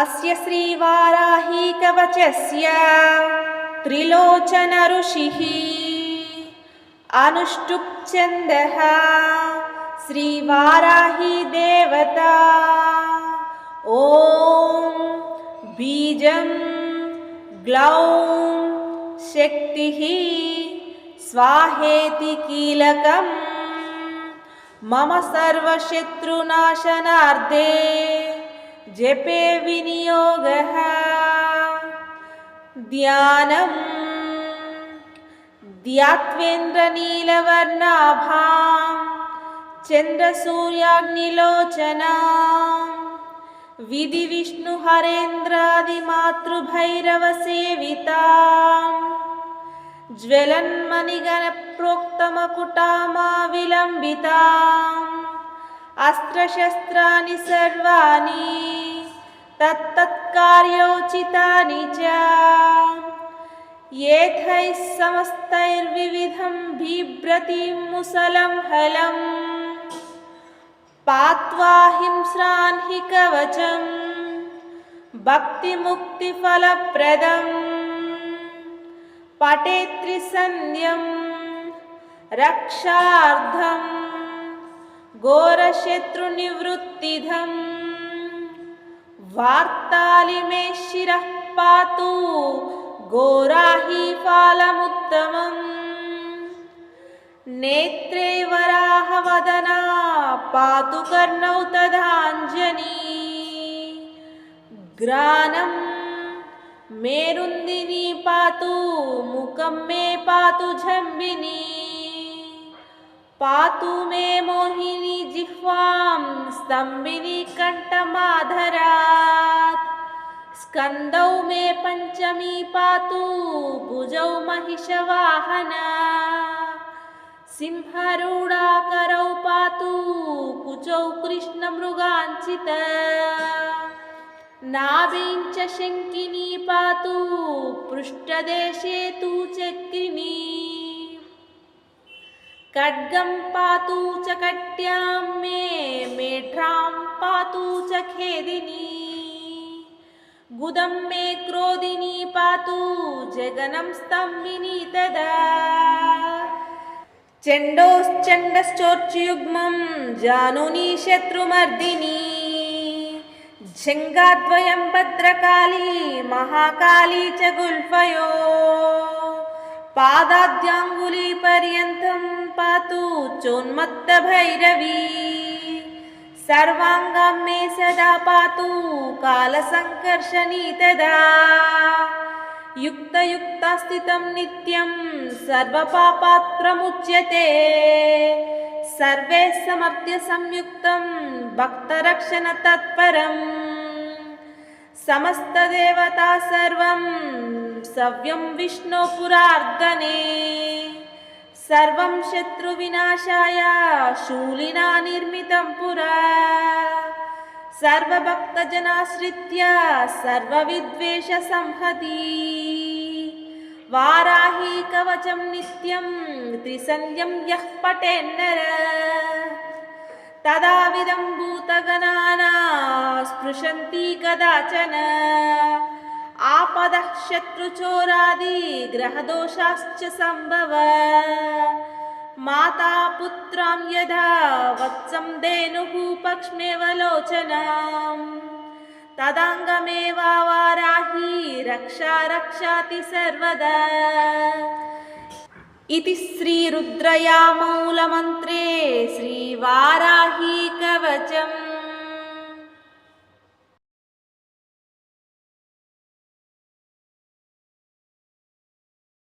अस्य श्रीवाराहीकवचस्य त्रिलोचन ऋषिः अनुष्टुप्छन्दः श्रीवाराही देवता ॐ बीजं ग्लौं शक्तिः स्वाहेति कीलकम् मम सर्वशत्रुनाशनार्थे जपे विनियोगः ध्यानम् ध्यात्वेन्द्रनीलवर्णाभां चन्द्रसूर्याग्निलोचनां विधिविष्णुहरेन्द्रादिमातृभैरवसेविताम् ज्वलन्मणिगणप्रोक्तमकुटामाविलम्बिताम् अस्त्रशस्त्राणि सर्वाणि तत्तत्कार्योचितानि च येथैः समस्तैर्विविधं बिभ्रतिं मुसलं हलम् पात्वा हिंस्रान् हि कवचम् भक्तिमुक्तिफलप्रदम् पटे त्रिसन्ध्यं रक्षार्थं घोरशत्रुनिवृत्तिधम्। वार्तालिमे शिरः पातु घोराही फालमुत्तमम्। नेत्रे वराहवदना पातु कर्णौ तदाञ्जनी। ग्रानं मेरुन्दिनी पातु मुखं मे पातु झम्बिनी पातु मे मोहिनी जिह्वां स्तम्भिनी कण्ठमाधरात्। स्कन्दौ मे पञ्चमी पातु भुजौ महिषवाहना सिंहरूढाकरौ पातु कुचौ कृष्णमृगाञ्चित। नाभीं च शङ्किनी पातु पृष्ठदेशे तु चक्रिणी ఖడ్గం పాతు చ కట్యాం మే మేఢ్రాం పాతు చ ఖేదిని. గుదం మే క్రోధిని పాతు జగనం స్తంభిని తదా. చండోశ్చండశ్చోర్చయుగ్మం జానుని శత్రుమర్దిని. జంగాద్వయం భద్రకాళీ మహాకాళీ చ గుల్ఫయో. पादाद्याङ्गुलीपर्यन्तं पातु चोन्मत्तभैरवी सर्वाङ्गं मे सदा पातु कालसङ्कर्षणी तदा युक्तयुक्तास्थितं नित्यं सर्वपापात्रमुच्यते सर्वे समर्थ्य संयुक्तं भक्तरक्षणतत्परम् సమస్తదేవతా సర్వం. సవ్యం విష్ణుపురార్దనే సర్వం శత్రువినాశాయ శూలినా నిర్మితం పురా. సర్వభక్తజనాశ్రిత్య సర్వవిద్వేషసంహతి వారాహీ కవచం నిత్యం త్రిసంధ్యం యః పటేన్నర. तदाविदं भूतगणाना स्पृशन्ति कदाचन आपदः शत्रुचोरादिग्रहदोषाश्च सम्भव माता पुत्रां यदा वत्सं धेनुः पक्ष्मेव लोचनाम् तदाङ्गमेव वाराही रक्षा रक्षाति सर्वदा ఇది శ్రీరుద్రయామూలమంత్రే శ్రీవారాహీ కవచ